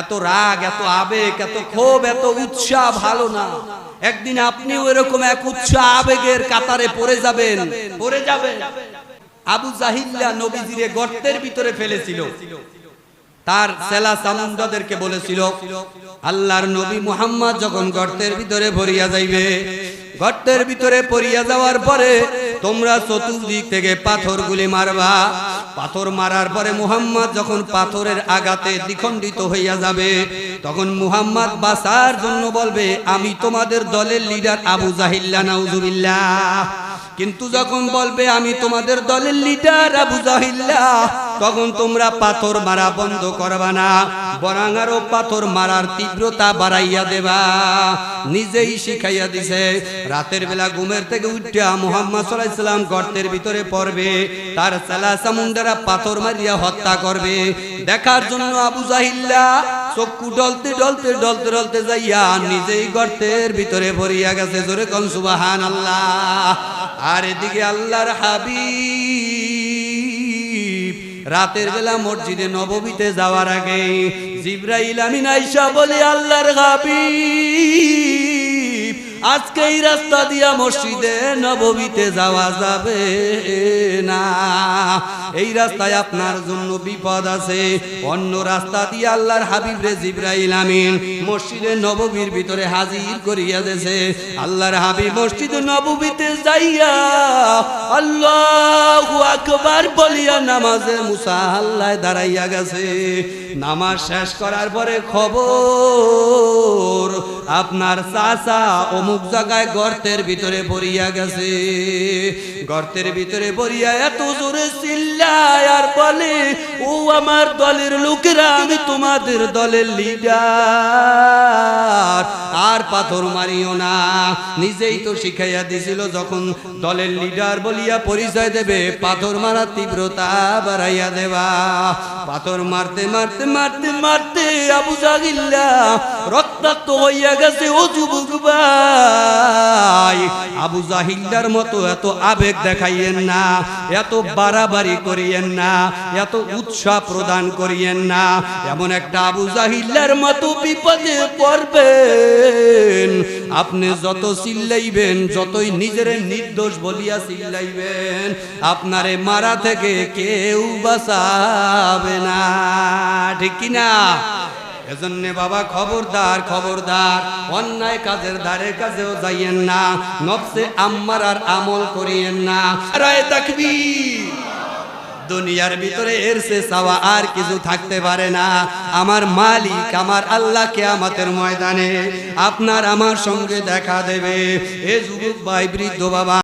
এত রাগ, এত আবেগ, এত ক্ষোভ, এত উৎসাহ ভালো না। একদিন আপনিও এরকম এক উৎসাহ আবেগের কাতারে পড়ে যাবেন। পড়ে যাবেন। আবু জাহিল্লা নবীজিরে গর্তের ভিতরে ফেলেছিল। তার সেলা সামুন্দাদেরকে বলেছিল, আল্লাহর নবী মুহাম্মদ যখন গর্তের ভিতরে ভরিয়া যাইবে, গর্তের ভিতরে পড়িয়া যাওয়ার পরে তোমরা চতুর্দিক থেকে পাথরগুলি মারবা পাথর মারার পরে মুহাম্মদ যখন পাথরের আঘাতে দ্বিখণ্ডিত হইয়া যাবে, তখন মুহাম্মদ বাসার জন্য বলবে, আমি তোমাদের দলের লিডার আবু জাহিল্লা নাউজুবিল্লা কিন্তু যখন বলবে, আমি তোমাদের দলের লিডার আবু জাহিল্লা তখন তোমরা পাথর মারা বন্ধ করবা না। বরং আরও পাথর মারার তীব্রতা বাড়াইয়া দেবা। নিজেই শিখাইয়া দিছে, রাতের বেলা ঘুমের থেকে উঠিয়া মোহাম্মদ সাল্লাম গর্তের ভিতরে পড়বে, তার সালা সামুন্দারা পাথর মারিয়া হত্যা করবে। দেখার জন্য আবু জাহিল্লা চক্ষু ডলতে ডলতে ডলতে ডলতে যাইয়া নিজেই গর্তের ভিতরে ভরিয়া গেছে। জোরে কন সুবাহান আল্লাহ আর এদিকে আল্লাহর হাবিব রাতের বেলা মসজিদে নববীতে যাওয়ার আগে জিব্রাইল আমিন আইসা বলে আল্লাহর হাবিব। আজকে এই রাস্তা দিয়া মসজিদে নববীতে যাওয়া যাবে না। এই রাস্তায় আপনার জন্য বিপদ আছে। অন্য রাস্তা দিয়ে আল্লাহর হাবিব রে জিব্রাইল আমিন মসজিদে নববীর ভিতরে হাজির করিয়া দেছে আল্লাহর হাবিব মসজিদে নববীতে যাইয়া আল্লাহু আকবার বলিয়া নামাজে মুসাল্লায় দাঁড়াইয়া গেছে। নামাজ শেষ করার পরে খবর, আপনার চাচা অমুক জায়গায় গর্তের ভিতরে পড়িয়া গেছে। গর্তের ভিতরে পড়িয়া এত জোরে চিল্লায় আর বলে, ও আমার দলের লোকেরা, আমি তোমাদের দলের লিডার আর পাথর মারিও না। নিজেই তো শিখাইয়া দিছিল, যখন দলের লিডার বলিয়া পরিচয় দেবে, পাথর মারা তীব্রতা বাড়াইয়া দেবা। পাথর মারতে মারতে মারতে মারতে আবু জাগিল্লা রক্তাক্ত হইয়া গেছে, ও যুবক ভাই। আবু জাহিল্লার মতো এত আবেগ দেখাইয়েন না, এত বাড়াবাড়ি করিয়েন না, এত উৎসাহ প্রদান করিয়েন না। এমন একটা আবু জাহিল্লার মতো বিপদে পড়বেন। আপনি যত চিল্লাইবেন, যতই নিজের নির্দোষ বলিয়া চিল্লাইবেন, আপনারে মারা থেকে কেউ বাঁচাবে না। ঠিক কিনা? এজন্য বাবা খবরদার খবরদার। অন্যায় কাজের ধারে কাছেও যাইয়েন না। নফসে আম্মার আর আমল করিয়েন না। রায় তাকবি দুনিয়ার ভিতরে এর সে চাওয়া আর কিছু থাকতে পারে না। আমার মালিক, আমার আল্লাহ কে কেয়ামতের ময়দানে আপনার আমার সঙ্গে দেখা দেবে। এ যুবক ভাই, বৃদ্ধ বাবা।